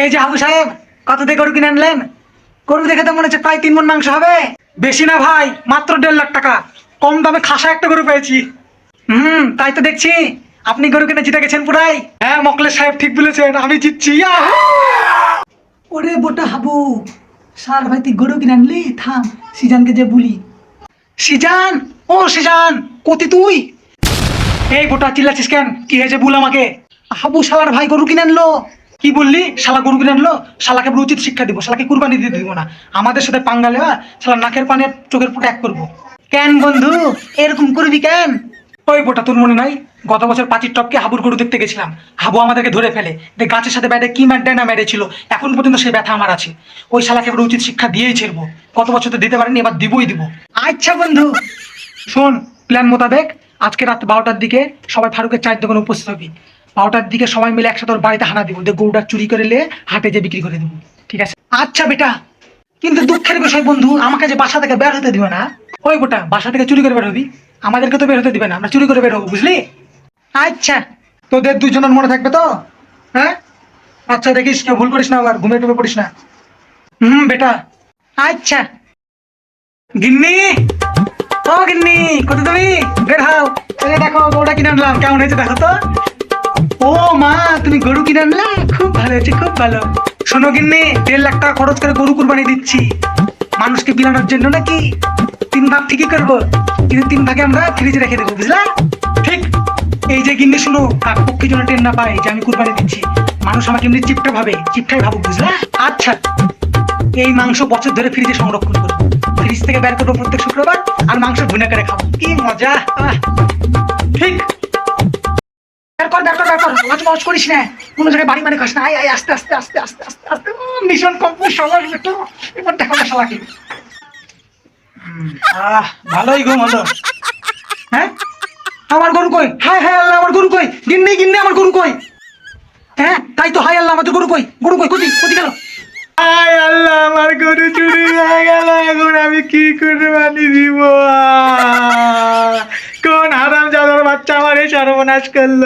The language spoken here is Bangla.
এই যে হাবু সাহেব কত দিয়ে গরু কিনে আনলেন? গরু দেখে তো মনে হচ্ছে প্রায় তিন মন মাংস হবে। বেশি না ভাই মাত্র দেড় লাখ টাকা। কম দামে খাসা একটা গরু পেয়েছি। হুম তাই তো দেখছি। আপনি গরু কিনে জিতে গেছেন পুরাই। হ্যাঁ মকলেশ সাহেব ঠিক বলেছেন আমি জিতছি। ওরে বোটা হাবু সার ভাই তুই গরু কিনে আনলি? থাম সিজানকে যে বলি। সিজান? ও সিজান কতি তুই? এই বোটা চিল্লাছিস কেন? কি হয়েছে বল আমাকে? হাবু শালার ভাই গরু কিনে আনলো। কি বললি? শালা গরু কিনে আনলো শালাকে আমরা উচিত শিক্ষা দিব শালাকে কুরবানি দিয়ে দিব না। আমাদের সাথে পাঙ্গা লেওয়া শালা নাকের পানে চোখের ফুটে এক করব। কেন বন্ধু? এরকম করবি কেন? ওই বোটা তোর মনে নাই? গত বছর পাঁচির টপকে হাবুর গরু দেখতে গেছিলাম। হাবু আমাদেরকে ধরে ফেলে। যে গাছের সাথে ব্যাটে কি ম্যাট না মেরেছিল এখন পর্যন্ত সেই ব্যথা আমার আছে। ওই শালাকে আমরা উচিত শিক্ষা দিয়েই ছেড়বো। গত বছর তো দিতে পারিনি এবার দিবই দিব। আচ্ছা বন্ধু। শোন প্ল্যান মোতাবেক আজকে রাত বারোটার দিকে সবাই ফারুকের চায়ের দোকানে উপস্থিত হবি। বারোটার দিকে সবাই মিলে একসাথে ওর বাড়িতে হানা দিব। দিয়ে গরুটা চুরি করে নিয়ে হাটে যে বিক্রি করে দেবো। ঠিক আছে? আচ্ছা বেটা, কিন্তু দুঃখের বিষয় বন্ধু, আমাকে যে বাসা থেকে বের হতে দিবে না। ওই গোটা, বাসা থেকে চুরি করে বের হবি। আমাদেরকে তো বের হতে দিবে না, আমরা চুরি করে বের হব, বুঝলি? আচ্ছা তোদের দুজনের মনে থাকবে তো? হ্যাঁ? আচ্ছা দেখিস, কেউ ভুল করিস না, আবার ঘুমে টুমে পড়িস না। হুম, বেটা। আচ্ছা। গিন্নি! ও গিন্নি কত তুমি? বের হও। দেখো, গরুটা কিনে আনলাম। কেমন হয়েছে দেখো তো? ও মা, তুমি গরু কিনে আনলা খুব ভালো হয়েছে, খুব ভালো। শোনো গিন্নি, দেড় লাখ টাকা খরচ করে গরু কুরবানি দিচ্ছি। মানুষকে বিলানোর জন্য নাকি তিন ভাগ ঠিকই করব? কিন্তু তিন ভাগে আমরা ফ্রিজে রেখে দেবো, বুঝলা? ঠিক। এই যে গিন্নি, শুনো, কাক পক্ষে যেন টেন না পায় যে আমি কুরবানি দিচ্ছি। মানুষ আমাকে এমনি চিপটা ভাবে, চিপটাই ভাবুক, বুঝলা? আচ্ছা। এই মাংস বছর ধরে ফ্রিজে সংরক্ষণ করব। ফ্রিজ থেকে বের করব প্রত্যেক শুক্রবার, আর মাংস ভুনা করে খাব। কি মজা কর বের কর বের কর লাজ মজ করিস না। কোনো জায়গায় বাড়ি মানে খাস না। আয় আয়, আস্তে আস্তে আস্তে আস্তে আস্তে আস্তে। মিশন কমপ্লিট সবার বেটো এবার দেখা না শালাকে আহ, ভালোই ঘুম হলো। হ্যাঁ? আমার গরু কই? হায় হায় আল্লাহ, আমার গরু কই? গিন্নি গিন্নি, আমার গরু কই? হ্যাঁ তাই তো, হায় আল্লাহ, আমাদের গরু কই? গরু কই? কোথায় কোথায় গেল। হায় আল্লাহ, আমার গরু চুরি হয়ে গেল। এখন আমি কি করে বানি দিব সর্বনাশ করল!